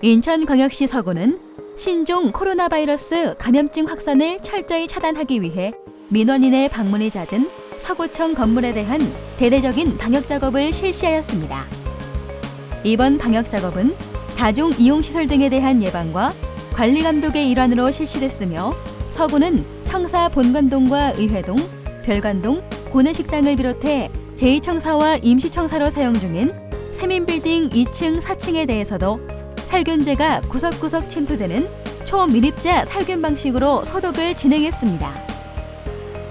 인천광역시 서구는 신종 코로나 바이러스 감염증 확산을 철저히 차단하기 위해 민원인의 방문이 잦은 서구청 건물에 대한 대대적인 방역 작업을 실시하였습니다. 이번 방역 작업은 다중 이용 시설 등에 대한 예방과 관리 감독의 일환으로 실시됐으며 서구는 청사 본관동과 의회동, 별관동, 고내식당을 비롯해 제2청사와 임시청사로 사용 중인 세민빌딩 2층, 4층에 대해서도 살균제가 구석구석 침투되는 초밀입자 살균 방식으로 소독을 진행했습니다.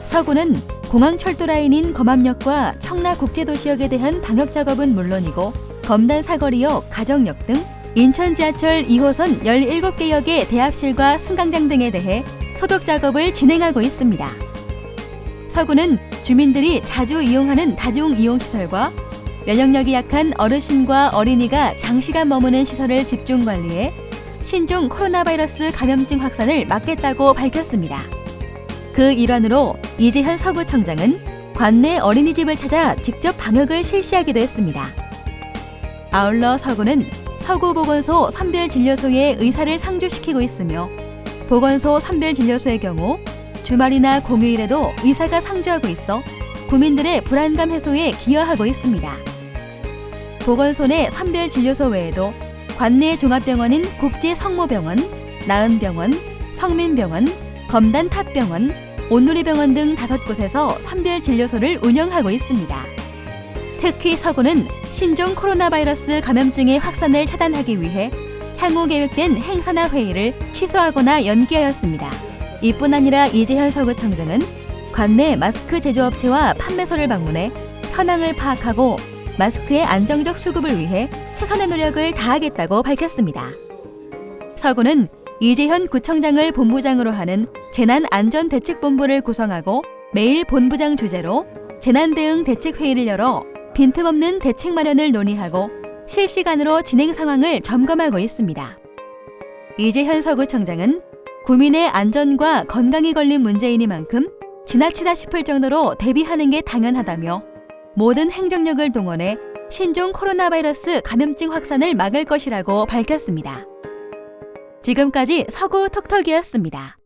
서구는 공항 철도 라인인 검암역과 청라 국제도시역에 대한 방역 작업은 물론이고 검단 사거리역, 가정역 등 인천 지하철 2호선 17개 역의 대합실과 승강장 등에 대해 소독 작업을 진행하고 있습니다. 서구는 주민들이 자주 이용하는 다중 이용 시설과 면역력이 약한 어르신과 어린이가 장시간 머무는 시설을 집중 관리해 신종 코로나 바이러스 감염증 확산을 막겠다고 밝혔습니다. 그 일환으로 이재현 서구청장은 관내 어린이집을 찾아 직접 방역을 실시하기도 했습니다. 아울러 서구는 서구보건소 선별진료소에 의사를 상주시키고 있으며 보건소 선별진료소의 경우 주말이나 공휴일에도 의사가 상주하고 있어 구민들의 불안감 해소에 기여하고 있습니다. 보건소 내 선별진료소 외에도 관내 종합병원인 국제성모병원, 나은병원, 성민병원, 검단탑병원, 온누리병원 등 다섯 곳에서 선별진료소를 운영하고 있습니다. 특히 서구는 신종 코로나 바이러스 감염증의 확산을 차단하기 위해 향후 계획된 행사나 회의를 취소하거나 연기하였습니다. 이뿐 아니라 이재현 서구청장은 관내 마스크 제조업체와 판매소를 방문해 현황을 파악하고 마스크의 안정적 수급을 위해 최선의 노력을 다하겠다고 밝혔습니다. 서구는 이재현 구청장을 본부장으로 하는 재난안전대책본부를 구성하고 매일 본부장 주재로 재난대응 대책회의를 열어 빈틈없는 대책 마련을 논의하고 실시간으로 진행 상황을 점검하고 있습니다. 이재현 서구청장은 구민의 안전과 건강이 걸린 문제이니만큼 지나치다 싶을 정도로 대비하는 게 당연하다며 모든 행정력을 동원해 신종 코로나 바이러스 감염증 확산을 막을 것이라고 밝혔습니다. 지금까지 서구 톡톡이었습니다.